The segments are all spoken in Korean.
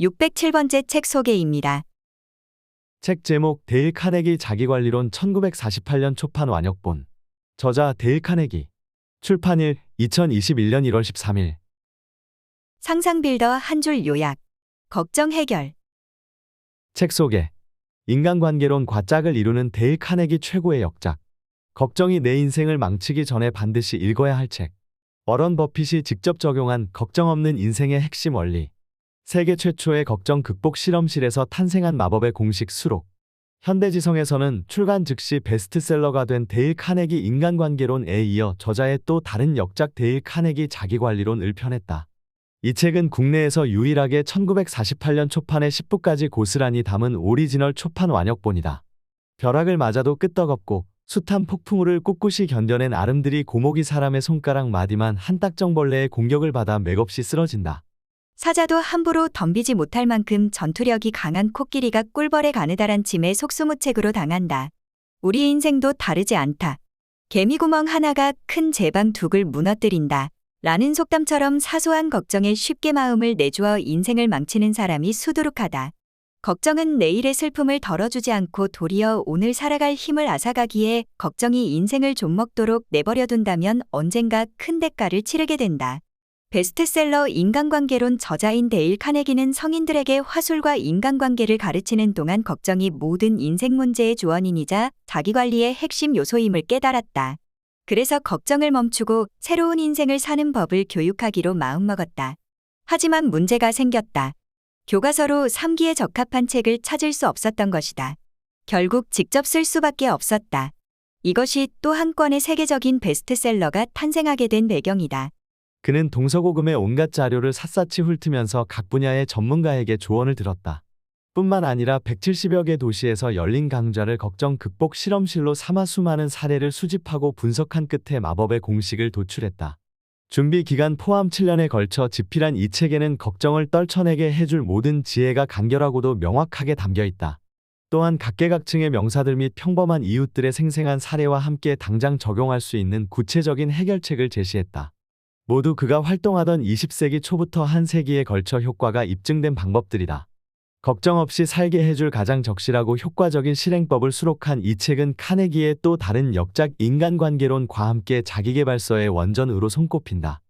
607번째 책 소개입니다. 책 제목 데일 카네기 자기관리론 1948년 초판 완역본. 저자 데일 카네기. 출판일 2021년 1월 13일. 상상 빌더 한 줄 요약. 걱정 해결. 책 소개. 인간관계론 과 짝을 이루는 데일 카네기 최고의 역작. 걱정이 내 인생을 망치기 전에 반드시 읽어야 할 책. 워런 버핏이 직접 적용한 걱정 없는 인생의 핵심 원리. 세계 최초의 걱정 극복 실험실에서 탄생한 마법의 공식 수록. 현대지성에서는 출간 즉시 베스트셀러가 된 데일 카네기 인간관계론에 이어 저자의 또 다른 역작 데일 카네기 자기관리론을 펴냈다. 이 책은 국내에서 유일하게 1948년 초판의 10부까지 고스란히 담은 오리지널 초판 완역본이다. 벼락을 맞아도 끄떡없고 숱한 폭풍우를 꿋꿋이 견뎌낸 아름드리 고목이 사람의 손가락 마디만 한 딱정벌레의 공격을 받아 맥없이 쓰러진다. 사자도 함부로 덤비지 못할 만큼 전투력이 강한 코끼리가 꿀벌에 가느다란 짐에 속수무책으로 당한다. 우리 인생도 다르지 않다. 개미구멍 하나가 큰 제방 둑을 무너뜨린다. 라는 속담처럼 사소한 걱정에 쉽게 마음을 내주어 인생을 망치는 사람이 수두룩하다. 걱정은 내일의 슬픔을 덜어주지 않고 도리어 오늘 살아갈 힘을 앗아가기에 걱정이 인생을 좀 먹도록 내버려 둔다면 언젠가 큰 대가를 치르게 된다. 베스트셀러 인간관계론 저자인 데일 카네기는 성인들에게 화술과 인간관계를 가르치는 동안 걱정이 모든 인생 문제의 주원인이자 자기관리의 핵심 요소임을 깨달았다. 그래서 걱정을 멈추고 새로운 인생을 사는 법을 교육하기로 마음먹었다. 하지만 문제가 생겼다. 교과서로 3기에 적합한 책을 찾을 수 없었던 것이다. 결국 직접 쓸 수밖에 없었다. 이것이 또한 건의 세계적인 베스트셀러가 탄생하게 된 배경이다. 그는 동서고금의 온갖 자료를 샅샅이 훑으면서 각 분야의 전문가에게 조언을 들었다. 뿐만 아니라 170여 개 도시에서 열린 강좌를 걱정 극복 실험실로 삼아 수많은 사례를 수집하고 분석한 끝에 마법의 공식을 도출했다. 준비 기간 포함 7년에 걸쳐 집필한 이 책에는 걱정을 떨쳐내게 해줄 모든 지혜가 간결하고도 명확하게 담겨 있다. 또한 각계각층의 명사들 및 평범한 이웃들의 생생한 사례와 함께 당장 적용할 수 있는 구체적인 해결책을 제시했다. 모두 그가 활동하던 20세기 초부터 한 세기에 걸쳐 효과가 입증된 방법들이다. 걱정 없이 살게 해줄 가장 적실하고 효과적인 실행법을 수록한 이 책은 카네기의 또 다른 역작 인간관계론과 함께 자기계발서의 원전으로 손꼽힌다.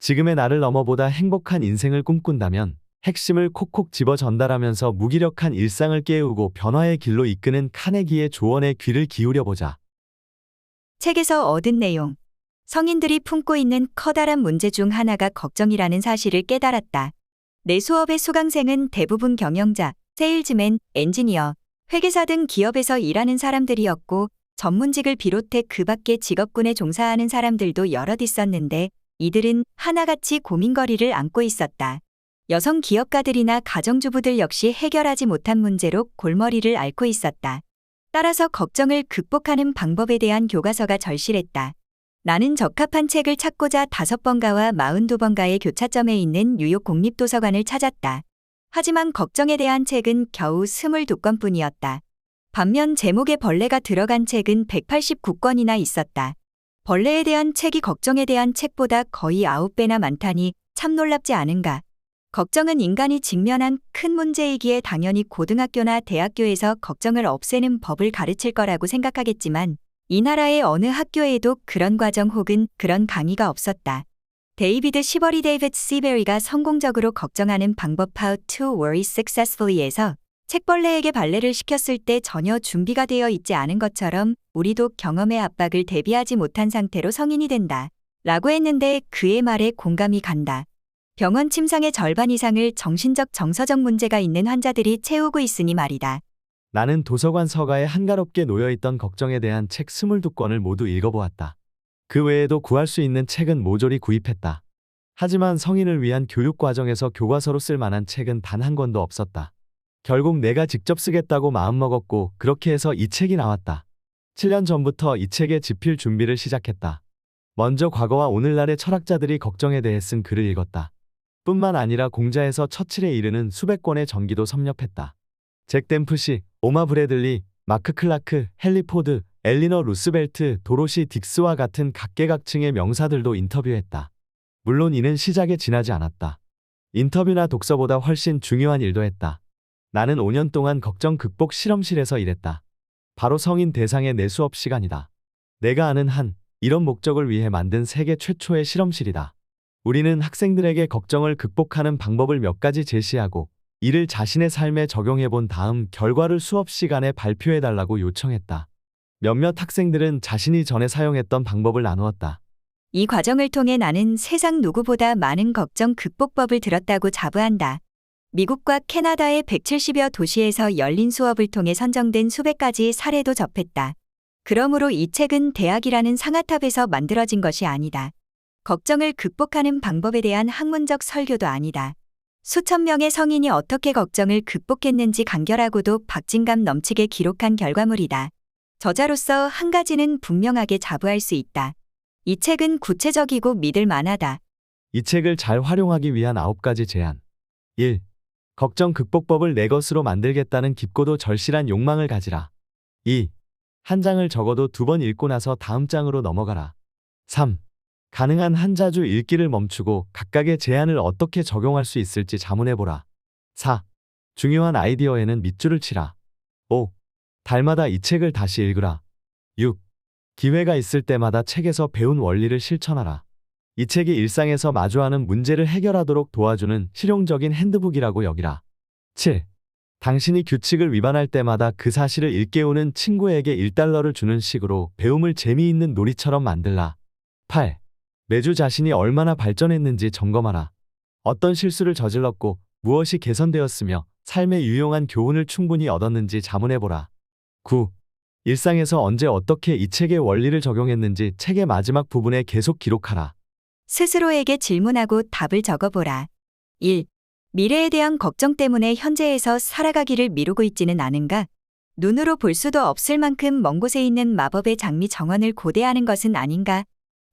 지금의 나를 넘어보다 행복한 인생을 꿈꾼다면 핵심을 콕콕 집어 전달하면서 무기력한 일상을 깨우고 변화의 길로 이끄는 카네기의 조언에 귀를 기울여보자. 책에서 얻은 내용. 성인들이 품고 있는 커다란 문제 중 하나가 걱정이라는 사실을 깨달았다. 내 수업의 수강생은 대부분 경영자, 세일즈맨, 엔지니어, 회계사 등 기업에서 일하는 사람들이었고 전문직을 비롯해 그 밖의 직업군에 종사하는 사람들도 여럿 있었는데 이들은 하나같이 고민거리를 안고 있었다. 여성 기업가들이나 가정주부들 역시 해결하지 못한 문제로 골머리를 앓고 있었다. 따라서 걱정을 극복하는 방법에 대한 교과서가 절실했다. 나는 적합한 책을 찾고자 다섯 번가와 마흔두 번가의 교차점에 있는 뉴욕 공립도서관을 찾았다. 하지만 걱정에 대한 책은 겨우 스물두 건뿐이었다. 반면 제목에 벌레가 들어간 책은 189건이나 있었다. 벌레에 대한 책이 걱정에 대한 책보다 거의 아홉 배나 많다니 참 놀랍지 않은가. 걱정은 인간이 직면한 큰 문제이기에 당연히 고등학교나 대학교에서 걱정을 없애는 법을 가르칠 거라고 생각하겠지만 이 나라의 어느 학교에도 그런 과정 혹은 그런 강의가 없었다. 데이비드 시버리 데이비드 시베리가 성공적으로 걱정하는 방법 How to Worry Successfully에서 책벌레에게 발레를 시켰을 때 전혀 준비가 되어 있지 않은 것처럼 우리도 경험의 압박을 대비하지 못한 상태로 성인이 된다. 라고 했는데 그의 말에 공감이 간다. 병원 침상의 절반 이상을 정신적 정서적 문제가 있는 환자들이 채우고 있으니 말이다. 나는 도서관 서가에 한가롭게 놓여있던 걱정에 대한 책 22권을 모두 읽어보았다. 그 외에도 구할 수 있는 책은 모조리 구입했다. 하지만 성인을 위한 교육 과정에서 교과서로 쓸 만한 책은 단 한 권도 없었다. 결국 내가 직접 쓰겠다고 마음먹었고 그렇게 해서 이 책이 나왔다. 7년 전부터 이 책의 집필 준비를 시작했다. 먼저 과거와 오늘날의 철학자들이 걱정에 대해 쓴 글을 읽었다. 뿐만 아니라 공자에서 처칠에 이르는 수백 권의 전기도 섭렵했다. 잭 댐프시, 오마 브래들리, 마크 클라크, 헨리 포드, 엘리너 루스벨트, 도로시 딕스와 같은 각계각층의 명사들도 인터뷰했다. 물론 이는 시작에 지나지 않았다. 인터뷰나 독서보다 훨씬 중요한 일도 했다. 나는 5년 동안 걱정 극복 실험실에서 일했다. 바로 성인 대상의 내 수업 시간이다. 내가 아는 한, 이런 목적을 위해 만든 세계 최초의 실험실이다. 우리는 학생들에게 걱정을 극복하는 방법을 몇 가지 제시하고 이를 자신의 삶에 적용해 본 다음 결과를 수업 시간에 발표해 달라고 요청했다. 몇몇 학생들은 자신이 전에 사용했던 방법을 나누었다. 이 과정을 통해 나는 세상 누구보다 많은 걱정 극복법을 들었다고 자부한다. 미국과 캐나다의 170여 도시에서 열린 수업을 통해 선정된 수백 가지 사례도 접했다. 그러므로 이 책은 대학이라는 상아탑에서 만들어진 것이 아니다. 걱정을 극복하는 방법에 대한 학문적 설교도 아니다. 수천 명의 성인이 어떻게 걱정을 극복했는지 간결하고도 박진감 넘치게 기록한 결과물이다. 저자로서 한 가지는 분명하게 자부할 수 있다. 이 책은 구체적이고 믿을 만하다. 이 책을 잘 활용하기 위한 9가지 제안. 1. 걱정 극복법을 내 것으로 만들겠다는 깊고도 절실한 욕망을 가지라. 2. 한 장을 적어도 두 번 읽고 나서 다음 장으로 넘어가라. 3. 가능한 한 자주 읽기를 멈추고 각각의 제안을 어떻게 적용할 수 있을지 자문해보라. 4. 중요한 아이디어에는 밑줄을 치라. 5. 달마다 이 책을 다시 읽으라. 6. 기회가 있을 때마다 책에서 배운 원리를 실천하라. 이 책이 일상에서 마주하는 문제를 해결하도록 도와주는 실용적인 핸드북이라고 여기라. 7. 당신이 규칙을 위반할 때마다 그 사실을 일깨우는 친구에게 1달러를 주는 식으로 배움을 재미있는 놀이처럼 만들라. 8. 매주 자신이 얼마나 발전했는지 점검하라. 어떤 실수를 저질렀고 무엇이 개선되었으며 삶에 유용한 교훈을 충분히 얻었는지 자문해보라. 9. 일상에서 언제 어떻게 이 책의 원리를 적용했는지 책의 마지막 부분에 계속 기록하라. 스스로에게 질문하고 답을 적어보라. 1. 미래에 대한 걱정 때문에 현재에서 살아가기를 미루고 있지는 않은가? 눈으로 볼 수도 없을 만큼 먼 곳에 있는 마법의 장미 정원을 고대하는 것은 아닌가?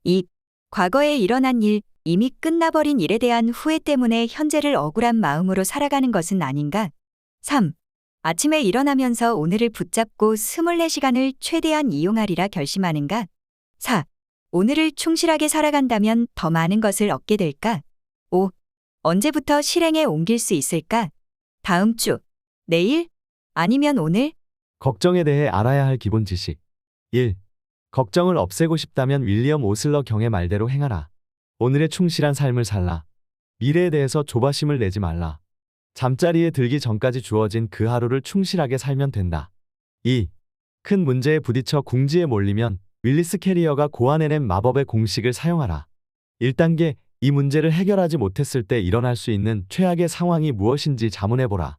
2. 과거에 일어난 일, 이미 끝나버린 일에 대한 후회 때문에 현재를 억울한 마음으로 살아가는 것은 아닌가? 3. 아침에 일어나면서 오늘을 붙잡고 24시간을 최대한 이용하리라 결심하는가? 4. 오늘을 충실하게 살아간다면 더 많은 것을 얻게 될까? 5. 언제부터 실행에 옮길 수 있을까? 다음 주, 내일, 아니면 오늘? 걱정에 대해 알아야 할 기본 지식. 1. 걱정을 없애고 싶다면 윌리엄 오슬러 경의 말대로 행하라. 오늘의 충실한 삶을 살라. 미래에 대해서 조바심을 내지 말라. 잠자리에 들기 전까지 주어진 그 하루를 충실하게 살면 된다. 2. 큰 문제에 부딪혀 궁지에 몰리면 윌리스 캐리어가 고안해낸 마법의 공식을 사용하라. 1단계 이 문제를 해결하지 못했을 때 일어날 수 있는 최악의 상황이 무엇인지 자문해보라.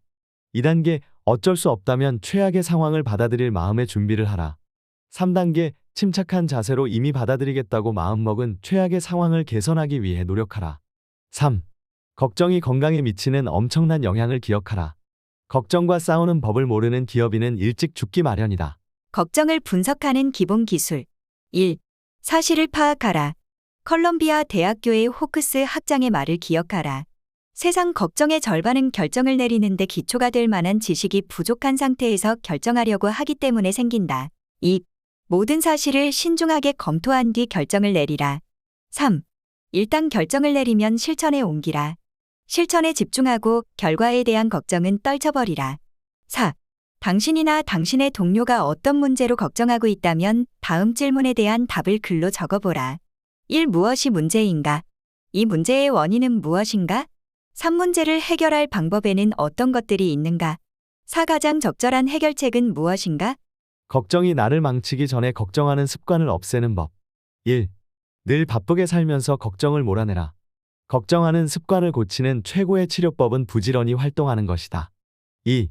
2단계 어쩔 수 없다면 최악의 상황을 받아들일 마음의 준비를 하라. 3단계 침착한 자세로 이미 받아들이겠다고 마음먹은 최악의 상황을 개선하기 위해 노력하라. 3. 걱정이 건강에 미치는 엄청난 영향을 기억하라. 걱정과 싸우는 법을 모르는 기업인은 일찍 죽기 마련이다. 걱정을 분석하는 기본 기술. 1. 사실을 파악하라. 컬럼비아 대학교의 호크스 학장의 말을 기억하라. 세상 걱정의 절반은 결정을 내리는데 기초가 될 만한 지식이 부족한 상태에서 결정하려고 하기 때문에 생긴다. 2. 모든 사실을 신중하게 검토한 뒤 결정을 내리라. 3. 일단 결정을 내리면 실천에 옮기라. 실천에 집중하고 결과에 대한 걱정은 떨쳐버리라. 4. 당신이나 당신의 동료가 어떤 문제로 걱정하고 있다면 다음 질문에 대한 답을 글로 적어보라. 1. 무엇이 문제인가? 이 문제의 원인은 무엇인가? 3. 문제를 해결할 방법에는 어떤 것들이 있는가? 4. 가장 적절한 해결책은 무엇인가? 걱정이 나를 망치기 전에 걱정하는 습관을 없애는 법. 1. 늘 바쁘게 살면서 걱정을 몰아내라. 걱정하는 습관을 고치는 최고의 치료법은 부지런히 활동하는 것이다. 2.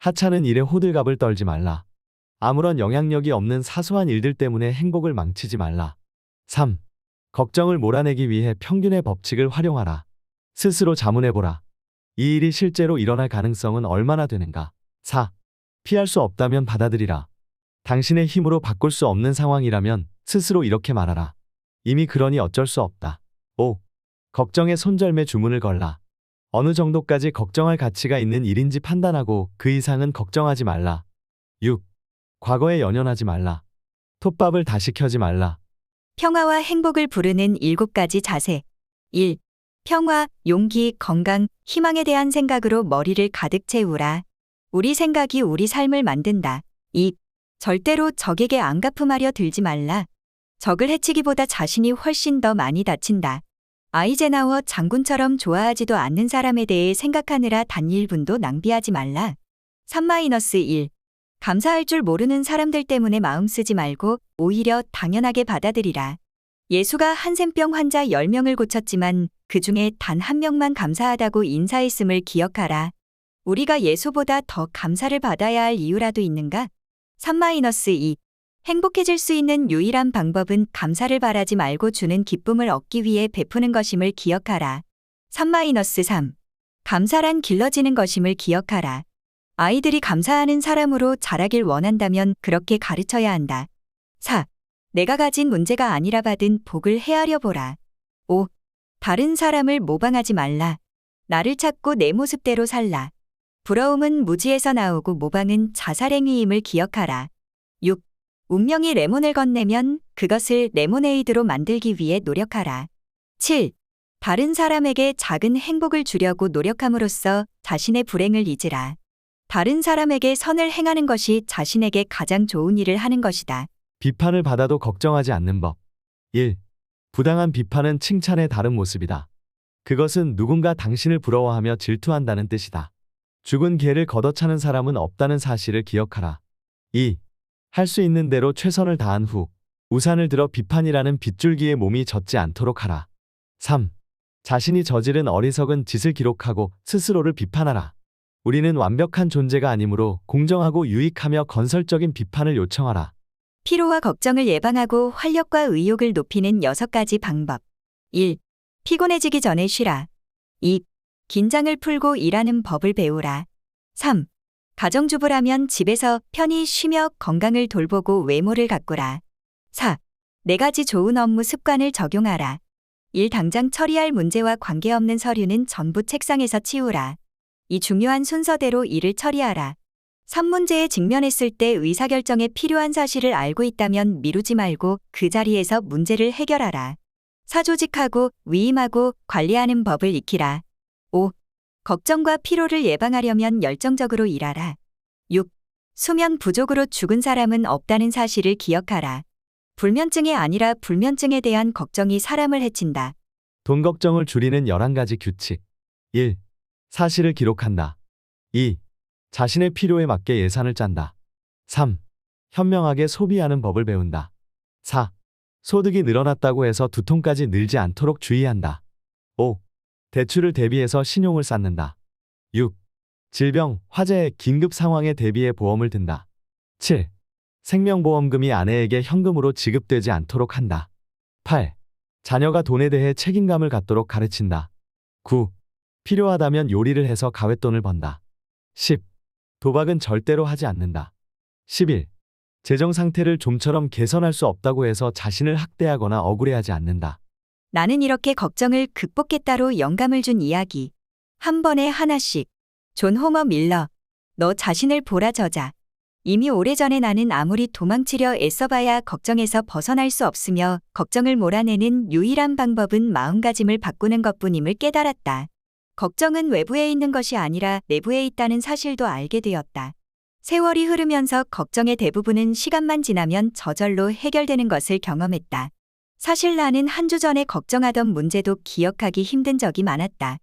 하찮은 일에 호들갑을 떨지 말라. 아무런 영향력이 없는 사소한 일들 때문에 행복을 망치지 말라. 3. 걱정을 몰아내기 위해 평균의 법칙을 활용하라. 스스로 자문해보라. 이 일이 실제로 일어날 가능성은 얼마나 되는가? 4. 피할 수 없다면 받아들이라. 당신의 힘으로 바꿀 수 없는 상황이라면 스스로 이렇게 말하라. 이미 그러니 어쩔 수 없다. 5. 걱정의 손절매 주문을 걸라. 어느 정도까지 걱정할 가치가 있는 일인지 판단하고 그 이상은 걱정하지 말라. 6. 과거에 연연하지 말라. 톱밥을 다시 켜지 말라. 평화와 행복을 부르는 7가지 자세. 1. 평화, 용기, 건강, 희망에 대한 생각으로 머리를 가득 채우라. 우리 생각이 우리 삶을 만든다. 2. 절대로 적에게 안 갚음하려 들지 말라. 적을 해치기보다 자신이 훨씬 더 많이 다친다. 아이제나워 장군처럼 좋아하지도 않는 사람에 대해 생각하느라 단 1분도 낭비하지 말라. 3-1. 감사할 줄 모르는 사람들 때문에 마음 쓰지 말고 오히려 당연하게 받아들이라. 예수가 한센병 환자 10명을 고쳤지만 그 중에 단 한 명만 감사하다고 인사했음을 기억하라. 우리가 예수보다 더 감사를 받아야 할 이유라도 있는가? 3-2. 행복해질 수 있는 유일한 방법은 감사를 바라지 말고 주는 기쁨을 얻기 위해 베푸는 것임을 기억하라. 3-3. 감사란 길러지는 것임을 기억하라. 아이들이 감사하는 사람으로 자라길 원한다면 그렇게 가르쳐야 한다. 4. 내가 가진 문제가 아니라 받은 복을 헤아려 보라. 5. 다른 사람을 모방하지 말라. 나를 찾고 내 모습대로 살라. 부러움은 무지에서 나오고 모방은 자살행위임을 기억하라. 6. 운명이 레몬을 건네면 그것을 레모네이드로 만들기 위해 노력하라. 7. 다른 사람에게 작은 행복을 주려고 노력함으로써 자신의 불행을 잊으라. 다른 사람에게 선을 행하는 것이 자신에게 가장 좋은 일을 하는 것이다. 비판을 받아도 걱정하지 않는 법. 1. 부당한 비판은 칭찬의 다른 모습이다. 그것은 누군가 당신을 부러워하며 질투한다는 뜻이다. 죽은 개를 걷어차는 사람은 없다는 사실을 기억하라. 2. 할 수 있는 대로 최선을 다한 후 우산을 들어 비판이라는 빗줄기에 몸이 젖지 않도록 하라. 3. 자신이 저지른 어리석은 짓을 기록하고 스스로를 비판하라. 우리는 완벽한 존재가 아니므로 공정하고 유익하며 건설적인 비판을 요청하라. 피로와 걱정을 예방하고 활력과 의욕을 높이는 6가지 방법. 1. 피곤해지기 전에 쉬라. 2. 긴장을 풀고 일하는 법을 배우라. 3. 가정주부라면 집에서 편히 쉬며 건강을 돌보고 외모를 가꾸라. 4. 네 가지 좋은 업무 습관을 적용하라. 1. 당장 처리할 문제와 관계없는 서류는 전부 책상에서 치우라. 이 중요한 순서대로 일을 처리하라. 3문제에 직면했을 때 의사결정에 필요한 사실을 알고 있다면 미루지 말고 그 자리에서 문제를 해결하라. 사조직하고 위임하고 관리하는 법을 익히라. 5. 걱정과 피로를 예방하려면 열정적으로 일하라. 6. 수면 부족으로 죽은 사람은 없다는 사실을 기억하라. 불면증이 아니라 불면증에 대한 걱정이 사람을 해친다. 돈 걱정을 줄이는 11가지 규칙. 1. 사실을 기록한다. 2. 자신의 필요에 맞게 예산을 짠다. 3. 현명하게 소비하는 법을 배운다. 4. 소득이 늘어났다고 해서 두통까지 늘지 않도록 주의한다. 5. 대출을 대비해서 신용을 쌓는다. 6. 질병, 화재, 긴급 상황에 대비해 보험을 든다. 7. 생명보험금이 아내에게 현금으로 지급되지 않도록 한다. 8. 자녀가 돈에 대해 책임감을 갖도록 가르친다. 9. 필요하다면 요리를 해서 가외돈을 번다. 10. 도박은 절대로 하지 않는다. 11. 재정 상태를 좀처럼 개선할 수 없다고 해서 자신을 학대하거나 억울해하지 않는다. 나는 이렇게 걱정을 극복했다로 영감을 준 이야기. 한 번에 하나씩. 존 호머 밀러. 너 자신을 보라 저자. 이미 오래전에 나는 아무리 도망치려 애써봐야 걱정에서 벗어날 수 없으며 걱정을 몰아내는 유일한 방법은 마음가짐을 바꾸는 것뿐임을 깨달았다. 걱정은 외부에 있는 것이 아니라 내부에 있다는 사실도 알게 되었다. 세월이 흐르면서 걱정의 대부분은 시간만 지나면 저절로 해결되는 것을 경험했다. 사실 나는 한 주 전에 걱정하던 문제도 기억하기 힘든 적이 많았다.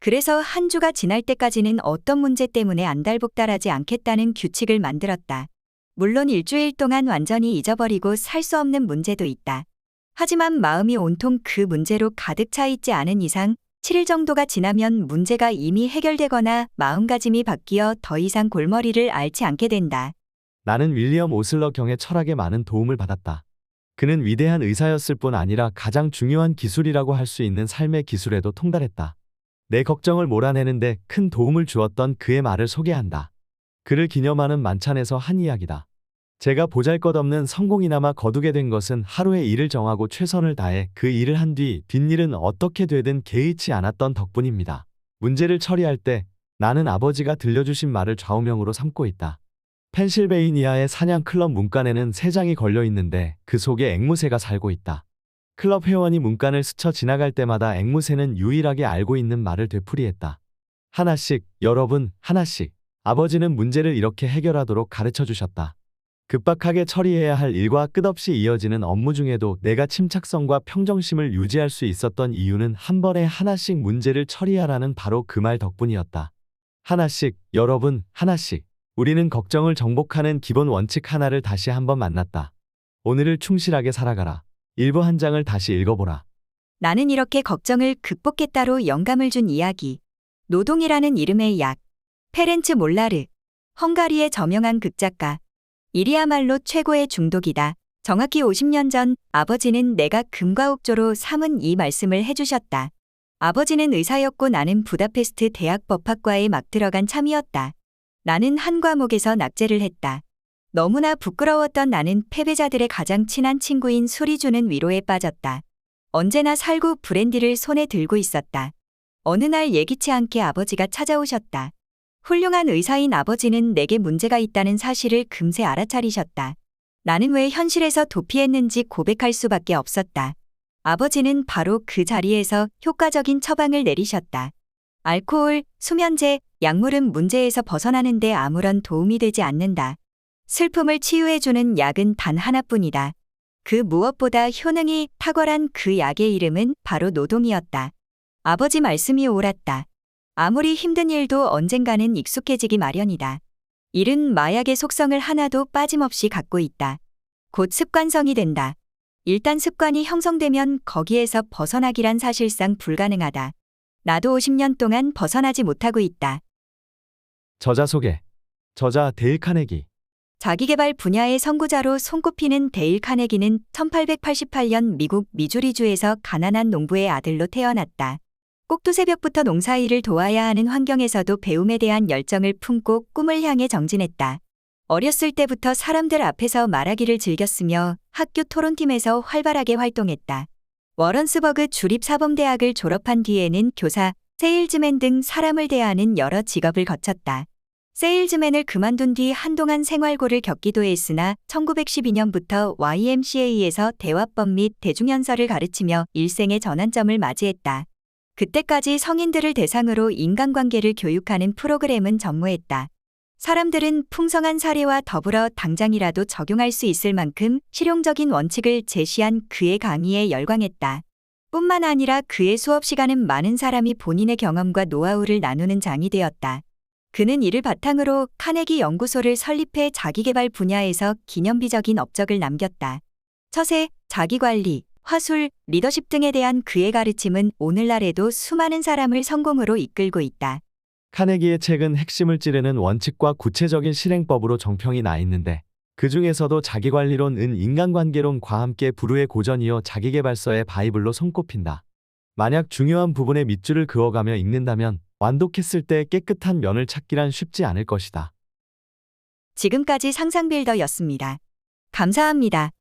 그래서 한 주가 지날 때까지는 어떤 문제 때문에 안달복달하지 않겠다는 규칙을 만들었다. 물론 일주일 동안 완전히 잊어버리고 살 수 없는 문제도 있다. 하지만 마음이 온통 그 문제로 가득 차 있지 않은 이상 7일 정도가 지나면 문제가 이미 해결되거나 마음가짐이 바뀌어 더 이상 골머리를 앓지 않게 된다. 나는 윌리엄 오슬러 경의 철학에 많은 도움을 받았다. 그는 위대한 의사였을 뿐 아니라 가장 중요한 기술이라고 할 수 있는 삶의 기술에도 통달했다. 내 걱정을 몰아내는데 큰 도움을 주었던 그의 말을 소개한다. 그를 기념하는 만찬에서 한 이야기다. 제가 보잘것없는 성공이나마 거두게 된 것은 하루에 일을 정하고 최선을 다해 그 일을 한 뒤 뒷일은 어떻게 되든 개의치 않았던 덕분입니다. 문제를 처리할 때 나는 아버지가 들려주신 말을 좌우명으로 삼고 있다. 펜실베이니아의 사냥 클럽 문간에는 세 장이 걸려 있는데 그 속에 앵무새가 살고 있다. 클럽 회원이 문간을 스쳐 지나갈 때마다 앵무새는 유일하게 알고 있는 말을 되풀이했다. 하나씩, 여러분, 하나씩. 아버지는 문제를 이렇게 해결하도록 가르쳐 주셨다. 급박하게 처리해야 할 일과 끝없이 이어지는 업무 중에도 내가 침착성과 평정심을 유지할 수 있었던 이유는 한 번에 하나씩 문제를 처리하라는 바로 그 말 덕분이었다. 하나씩, 여러분, 하나씩. 우리는 걱정을 정복하는 기본 원칙 하나를 다시 한번 만났다. 오늘을 충실하게 살아가라. 일부 한 장을 다시 읽어보라. 나는 이렇게 걱정을 극복했다로 영감을 준 이야기. 노동이라는 이름의 약. 페렌츠 몰라르. 헝가리의 저명한 극작가. 이리야말로 최고의 중독이다. 정확히 50년 전 아버지는 내가 금과 옥조로 삼은 이 말씀을 해주셨다. 아버지는 의사였고 나는 부다페스트 대학 법학과에 막 들어간 참이었다. 나는 한 과목에서 낙제를 했다. 너무나 부끄러웠던 나는 패배자들의 가장 친한 친구인 술이 주는 위로에 빠졌다. 언제나 살구 브랜디를 손에 들고 있었다. 어느 날 예기치 않게 아버지가 찾아오셨다. 훌륭한 의사인 아버지는 내게 문제가 있다는 사실을 금세 알아차리셨다. 나는 왜 현실에서 도피했는지 고백할 수밖에 없었다. 아버지는 바로 그 자리에서 효과적인 처방을 내리셨다. 알코올, 수면제, 약물은 문제에서 벗어나는데 아무런 도움이 되지 않는다. 슬픔을 치유해주는 약은 단 하나뿐이다. 그 무엇보다 효능이 탁월한 그 약의 이름은 바로 노동이었다. 아버지 말씀이 옳았다. 아무리 힘든 일도 언젠가는 익숙해지기 마련이다. 일은 마약의 속성을 하나도 빠짐없이 갖고 있다. 곧 습관성이 된다. 일단 습관이 형성되면 거기에서 벗어나기란 사실상 불가능하다. 나도 50년 동안 벗어나지 못하고 있다. 저자 소개. 저자 데일 카네기. 자기개발 분야의 선구자로 손꼽히는 데일 카네기는 1888년 미국 미주리주에서 가난한 농부의 아들로 태어났다. 꼭두 새벽부터 농사일을 도와야 하는 환경에서도 배움에 대한 열정을 품고 꿈을 향해 정진했다. 어렸을 때부터 사람들 앞에서 말하기를 즐겼으며 학교 토론팀에서 활발하게 활동했다. 워런스버그 주립사범대학을 졸업한 뒤에는 교사, 세일즈맨 등 사람을 대하는 여러 직업을 거쳤다. 세일즈맨을 그만둔 뒤 한동안 생활고를 겪기도 했으나 1912년부터 YMCA에서 대화법 및 대중연설을 가르치며 일생의 전환점을 맞이했다. 그때까지 성인들을 대상으로 인간관계를 교육하는 프로그램은 전무했다. 사람들은 풍성한 사례와 더불어 당장이라도 적용할 수 있을 만큼 실용적인 원칙을 제시한 그의 강의에 열광했다. 뿐만 아니라 그의 수업 시간은 많은 사람이 본인의 경험과 노하우를 나누는 장이 되었다. 그는 이를 바탕으로 카네기 연구소를 설립해 자기개발 분야에서 기념비적인 업적을 남겼다. 처세, 자기관리, 화술, 리더십 등에 대한 그의 가르침은 오늘날에도 수많은 사람을 성공으로 이끌고 있다. 카네기의 책은 핵심을 찌르는 원칙과 구체적인 실행법으로 정평이 나 있는데 그 중에서도 자기관리론은 인간관계론과 함께 불후의 고전이요 자기개발서의 바이블로 손꼽힌다. 만약 중요한 부분에 밑줄을 그어가며 읽는다면 완독했을 때 깨끗한 면을 찾기란 쉽지 않을 것이다. 지금까지 상상빌더였습니다. 감사합니다.